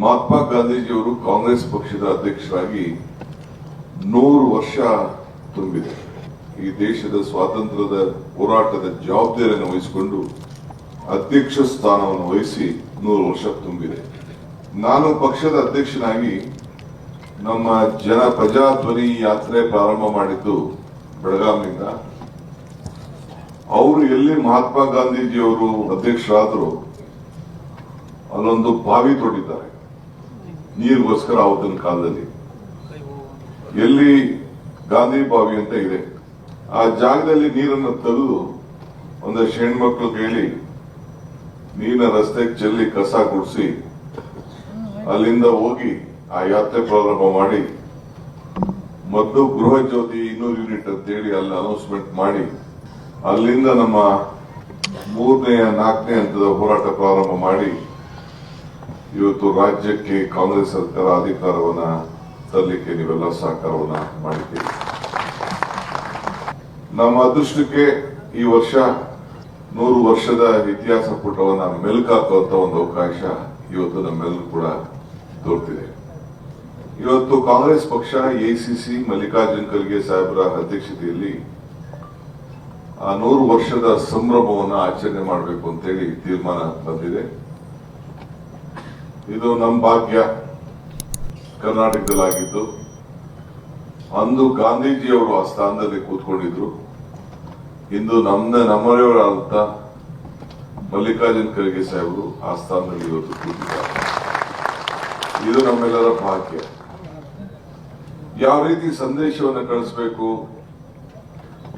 ಮಹಾತ್ಮ ಗಾಂಧೀಜಿಯವರು ಕಾಂಗ್ರೆಸ್ ಪಕ್ಷದ ಅಧ್ಯಕ್ಷರಾಗಿ ನೂರು ವರ್ಷ ತುಂಬಿದೆ. ಈ ದೇಶದ ಸ್ವಾತಂತ್ರ್ಯದ ಹೋರಾಟದ ಜವಾಬ್ದಾರಿಯನ್ನು ವಹಿಸಿಕೊಂಡು ಅಧ್ಯಕ್ಷ ಸ್ಥಾನವನ್ನು ವಹಿಸಿ ನೂರು ವರ್ಷ ತುಂಬಿದೆ. ನಾನು ಪಕ್ಷದ ಅಧ್ಯಕ್ಷನಾಗಿ ನಮ್ಮ ಜನ ಪ್ರಜಾಧ್ವನಿ ಯಾತ್ರೆ ಪ್ರಾರಂಭ ಮಾಡಿದ್ದು ಬೆಳಗಾವಿಯಿಂದ ಅವರು ಎಲ್ಲಿ ಮಹಾತ್ಮ ಗಾಂಧೀಜಿಯವರು ಅಧ್ಯಕ್ಷರಾದರು ಅಲ್ಲೊಂದು ಬಾವಿ ತೋಡಿದ್ದಾರೆ ನೀರಿಗೋಸ್ಕರ ಅವತ್ತಿನ ಕಾಲದಲ್ಲಿ. ಎಲ್ಲಿ ಗಾಂಧಿ ಬಾವಿ ಅಂತ ಇದೆ, ಆ ಜಾಗದಲ್ಲಿ ನೀರನ್ನು ತೆಗೆದು ಒಂದಷ್ಟು ಹೆಣ್ಮಕ್ಳು ಕೇಳಿ ನೀರಿನ ರಸ್ತೆಗೆ ಚೆಲ್ಲಿ ಕಸ ಗುಡಿಸಿ ಅಲ್ಲಿಂದ ಹೋಗಿ ಆ ಯಾತ್ರೆ ಪ್ರಾರಂಭ ಮಾಡಿ ಮತ್ತು ಗೃಹ ಜ್ಯೋತಿ ಇನ್ನೂರು ಯೂನಿಟ್ ಅಂತೇಳಿ ಅಲ್ಲಿ ಅನೌನ್ಸ್ಮೆಂಟ್ ಮಾಡಿ, ಅಲ್ಲಿಂದ ನಮ್ಮ ಮೂರನೆಯ ನಾಲ್ಕನೇ ಹಂತದ ಹೋರಾಟ ಪ್ರಾರಂಭ ಮಾಡಿ ಇವತ್ತು ರಾಜ್ಯಕ್ಕೆ ಕಾಂಗ್ರೆಸ್ ಸರ್ಕಾರ ಅಧಿಕಾರವನ್ನ ತರಲಿಕ್ಕೆ ನೀವೆಲ್ಲ ಸಹಕಾರವನ್ನ ಮಾಡಿದ್ದೀರಿ. ನಮ್ಮ ಅದೃಷ್ಟಕ್ಕೆ ಈ ವರ್ಷ ನೂರು ವರ್ಷದ ಇತಿಹಾಸ ಪುಟವನ್ನ ಮೆಲುಕಾಕುವಂತ ಒಂದು ಅವಕಾಶ ಇವತ್ತು ನಮ್ಮೆಲ್ಲರೂ ಕೂಡ ದೊರೆತಿದೆ. ಇವತ್ತು ಕಾಂಗ್ರೆಸ್ ಪಕ್ಷ ಎಸಿಸಿ ಮಲ್ಲಿಕಾರ್ಜುನ್ ಖರ್ಗೆ ಸಾಹೇಬರ ಅಧ್ಯಕ್ಷತೆಯಲ್ಲಿ ಆ ನೂರು ವರ್ಷದ ಸಂಭ್ರಮವನ್ನು ಆಚರಣೆ ಮಾಡಬೇಕು ಅಂತೇಳಿ ತೀರ್ಮಾನ ಬಂದಿದೆ. ಇದು ನಮ್ಮ ಭಾಗ್ಯ. ಕರ್ನಾಟಕದಲ್ಲಾಗಿದ್ದು. ಅಂದು ಗಾಂಧೀಜಿಯವರು ಆ ಸ್ಥಾನದಲ್ಲಿ ಕೂತ್ಕೊಂಡಿದ್ರು. ಇಂದು ನಮ್ಮ ನಮ್ಮವರಾದಂತ ಮಲ್ಲಿಕಾರ್ಜುನ್ ಖರ್ಗೆ ಸಾಹೇಬರು ಆ ಸ್ಥಾನದಲ್ಲಿ ಇವತ್ತು ಕೂತಿದ್ದಾರೆ. ಇದು ನಮ್ಮೆಲ್ಲರ ಭಾಗ್ಯ. ಯಾವ ರೀತಿ ಸಂದೇಶವನ್ನು ಕಳಿಸ್ಬೇಕು?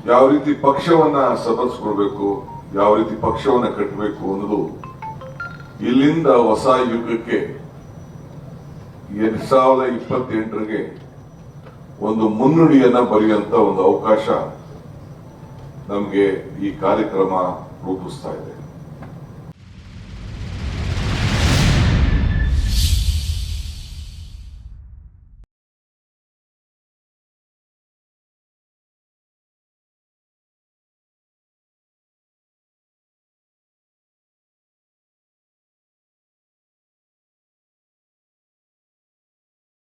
ಯಾವ ರೀತಿ ಪಕ್ಷವನ್ನ ಸಬಲಿಸ್ಕೊಳ್ಬೇಕು ಯಾವ ರೀತಿ ಪಕ್ಷವನ್ನ ಕಟ್ಟಬೇಕು ಅನ್ನೋದು ಇಲ್ಲಿಂದ ಹೊಸ ಯುಗಕ್ಕೆ ಎರಡ್ ಸಾವಿರದ ಇಪ್ಪತ್ತೆಂಟರಿಗೆ ಒಂದು ಮುನ್ನುಡಿಯನ್ನ ಬರೆಯುವಂತ ಒಂದು ಅವಕಾಶ ನಮಗೆ ಈ ಕಾರ್ಯಕ್ರಮ ರೂಪಿಸ್ತಾ ಇದೆ.